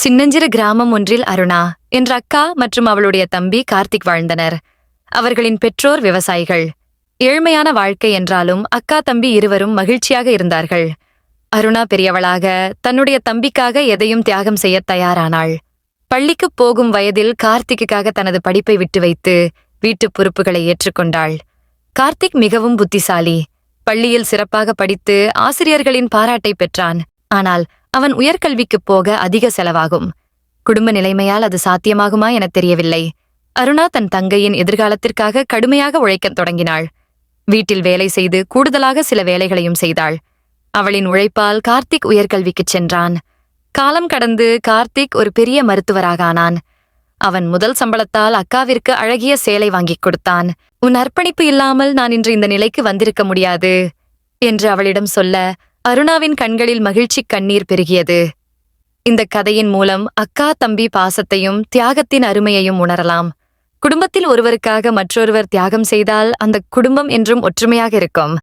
சின்னஞ்சிறு கிராமம் ஒன்றில் அருணா என்ற அக்கா மற்றும் அவளுடைய தம்பி கார்த்திக் வாழ்ந்தனர். அவர்களின் பெற்றோர் விவசாயிகள். ஏழ்மையான வாழ்க்கை என்றாலும் அக்கா தம்பி இருவரும் மகிழ்ச்சியாக இருந்தார்கள். அருணா பெரியவளாக தன்னுடைய தம்பிக்காக எதையும் தியாகம் செய்ய தயாரானாள். பள்ளிக்குப் போகும் வயதில் கார்த்திக்குக்காக தனது படிப்பை விட்டு வைத்து வீட்டுப் பொறுப்புகளை ஏற்றுக்கொண்டாள். கார்த்திக் மிகவும் புத்திசாலி. பள்ளியில் சிறப்பாக படித்து ஆசிரியர்களின் பாராட்டை பெற்றான். ஆனால் அவன் உயர்கல்விக்குப் போக அதிக செலவாகும். குடும்ப நிலைமையால் அது சாத்தியமாகுமா எனத் தெரியவில்லை. அருணா தன் தங்கையின் எதிர்காலத்திற்காக கடுமையாக உழைக்கத் தொடங்கினாள். வீட்டில் வேலை செய்து கூடுதலாக சில வேலைகளையும் செய்தாள். அவளின் உழைப்பால் கார்த்திக் உயர்கல்விக்குச் சென்றான். காலம் கடந்து கார்த்திக் ஒரு பெரிய மருத்துவராக ஆனான். அவன் முதல் சம்பளத்தால் அக்காவிற்கு அழகிய சேலை வாங்கிக் கொடுத்தான். உன் அர்ப்பணிப்பு இல்லாமல் நான் இன்று இந்த நிலைக்கு வந்திருக்க முடியாது என்று அவளிடம் சொல்ல அருணாவின் கண்களில் மகிழ்ச்சி கண்ணீர் பெருகியது. இந்த கதையின் மூலம் அக்கா தம்பி பாசத்தையும் தியாகத்தின் அருமையையும் உணரலாம். குடும்பத்தில் ஒருவருக்காக மற்றொருவர் தியாகம் செய்தால் அந்த குடும்பம் என்றும் ஒற்றுமையாக இருக்கும்.